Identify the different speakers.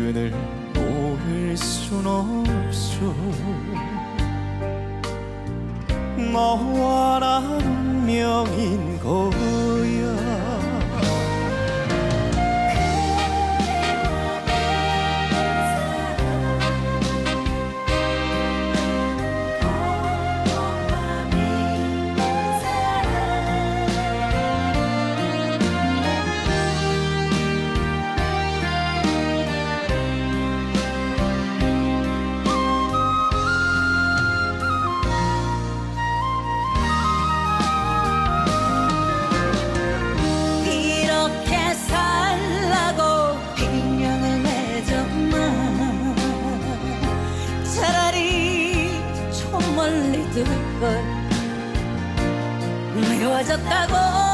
Speaker 1: 끈을 놓을 순 없어. 너와 나
Speaker 2: 차라리 저 멀리 둘걸. 미워졌다고